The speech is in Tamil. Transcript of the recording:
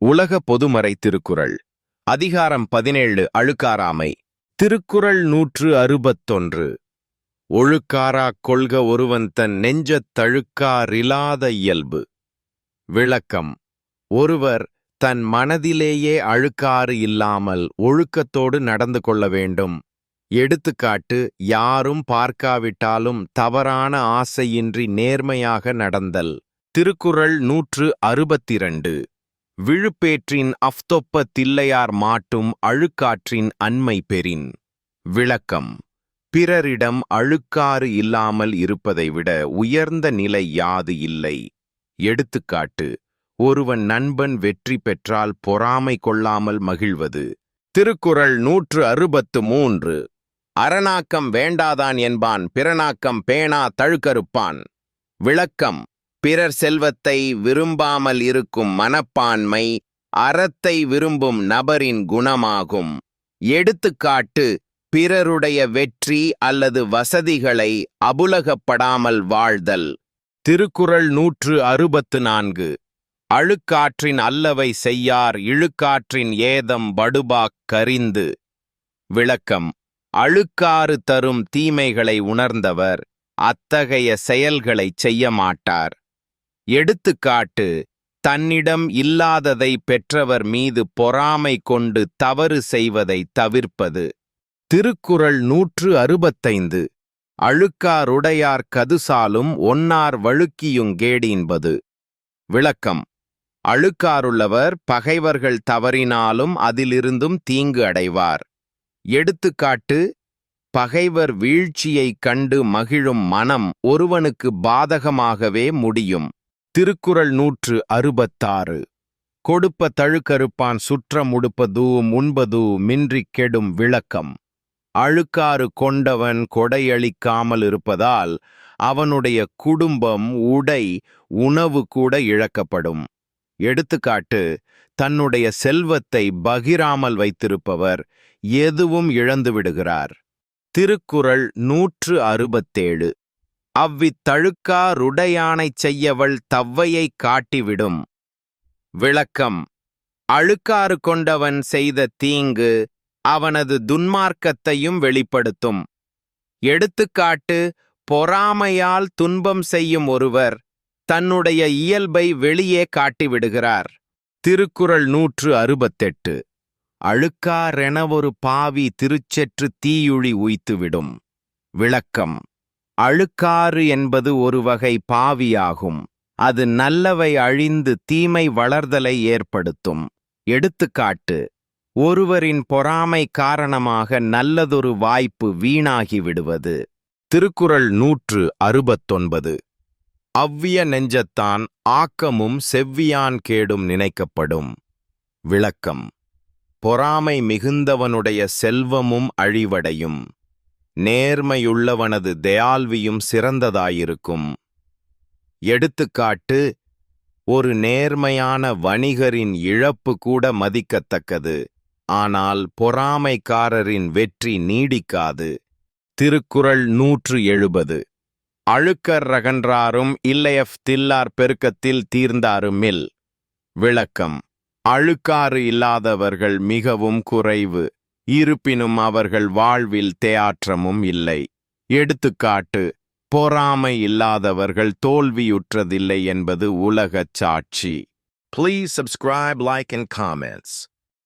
உலக பொதுமறை திருக்குறள் அதிகாரம் பதினேழு அழுக்காராமை திருக்குறள் நூற்று அறுபத்தொன்று. ஒழுக்காராக் கொள்க ஒருவன் தன் நெஞ்சத் தழுக்காரில்லாத இயல்பு. விளக்கம் ஒருவர் தன் மனதிலேயே அழுக்காறு இல்லாமல் ஒழுக்கத்தோடு நடந்து கொள்ள வேண்டும். எடுத்துக்காட்டு யாரும் பார்க்காவிட்டாலும் தவறான ஆசையின்றி நேர்மையாக நடந்தல். திருக்குறள் நூற்று அறுபத்திரண்டு. விழுப்பேற்றின் அஃதொப்ப தில்லையார் மாட்டும் அழுக்காற்றின் அண்மை பெறின். விளக்கம். பிறரிடம் அழுக்காறு இல்லாமல் இருப்பதை விட உயர்ந்த நிலை யாது இல்லை. எடுத்துக்காட்டு. ஒருவன் நண்பன் வெற்றி பெற்றால் பொறாமை கொள்ளாமல் மகிழ்வது. திருக்குறள் நூற்று அறுபத்து மூன்று. அரணாக்கம் வேண்டாதான் என்பான் பிறனாக்கம் பேணா தழுக்கறுப்பான். விளக்கம். பிறர் செல்வத்தை விரும்பாமல் இருக்கும் மனப்பான்மை அறத்தை விரும்பும் நபரின் குணமாகும். எடுத்துக்காட்டு பிறருடைய வெற்றி அல்லது வசதிகளை அபுலகப்படாமல் வாழ்தல். திருக்குறள் நூற்று அறுபத்து நான்கு. அழுக்காற்றின் அல்லவை செய்யார் இழுக்காற்றின் ஏதம் படுபாக் கரிந்து. விளக்கம் அழுக்காறு தரும் தீமைகளை உணர்ந்தவர் அத்தகைய செயல்களைச் செய்ய மாட்டார் எடுத்துக்காட்டு தன்னிடம் இல்லாததை பெற்றவர் மீது பொறாமை கொண்டு தவறு செய்வதை தவிர்ப்பது. திருக்குறள் நூற்று அறுபத்தைந்து அழுக்காருடையார் கதுசாலும் ஒன்னார் வழுக்கியுங்கேடின்பது விளக்கம் அழுக்காருள்ளவர் பகைவர்கள் தவறினாலும் அதிலிருந்தும் தீங்கு அடைவார். எடுத்துக்காட்டு பகைவர் வீழ்ச்சியைக் கண்டு மகிழும் மனம் ஒருவனுக்கு பாதகமாகவே முடியும். திருக்குறள் நூற்று அறுபத்தாறு. கொடுப்ப தழுக்கறுப்பான் சுற்றம் உடுப்பதூ உண்பதூ மின்றிக் கெடும் விளக்கம். அழுக்காறு கொண்டவன் கொடையளிக்காமல் இருப்பதால் அவனுடைய குடும்பம் உடை உணவு கூட இழக்கப்படும். எடுத்துக்காட்டு தன்னுடைய செல்வத்தை பகிராமல் வைத்திருப்பவர் எதுவும் இழந்து விடுகிறார். திருக்குறள் நூற்று அறுபத்தேழு. அவ்வித்தழுக்கா ருடையானைச் செய்யவள் தவ்வையைக் காட்டிவிடும். விளக்கம். அழுக்காறு கொண்டவன் செய்த தீங்கு அவனது துன்மார்க்கத்தையும் வெளிப்படுத்தும். எடுத்துக்காட்டு பொறாமையால் துன்பம் செய்யும் ஒருவர் தன்னுடைய இயல்பை வெளியே காட்டிவிடுகிறார். திருக்குறள் நூற்று அறுபத்தெட்டு. அழுக்காரென ஒரு பாவி திருச்செற்று தீயுழி உய்த்துவிடும். விளக்கம். அழுக்காறு என்பது ஒரு வகை பாவியாகும். அது நல்லவை அழிந்து தீமை வளர்தலை ஏற்படுத்தும். எடுத்துக்காட்டு ஒருவரின் பொறாமை காரணமாக நல்லதொரு வாய்ப்பு வீணாகி விடுவது. திருக்குறள் நூற்று அறுபத்தொன்பது. அவ்விய நெஞ்சத்தான் ஆக்கமும் செவ்வியான் கேடும் நினைக்கப்படும். விளக்கம் பொறாமை மிகுந்தவனுடைய செல்வமும் அழிவடையும். நேர்மையுள்ளவனது தயால்வியும் சிறந்ததாயிருக்கும். எடுத்துக்காட்டு ஒரு நேர்மையான வணிகரின் இழப்பு கூட மதிக்கத்தக்கது. ஆனால் பொறாமைக்காரரின் வெற்றி நீடிக்காது. திருக்குறள் நூற்று எழுபது அழுக்கர் ரகன்றாரும் இல்லையஃப் தில்லார் பெருக்கத்தில் தீர்ந்தாருமில் விளக்கம் அழுக்காறு இல்லாதவர்கள் மிகவும் குறைவு. இருப்பினும் அவர்கள் வாழ்வில் தேயாற்றமும் இல்லை எடுத்துக்காட்டு பொறாமை இல்லாதவர்கள் தோல்வியுற்றதில்லை என்பது உலகச் சாட்சி Please subscribe, like, and comments.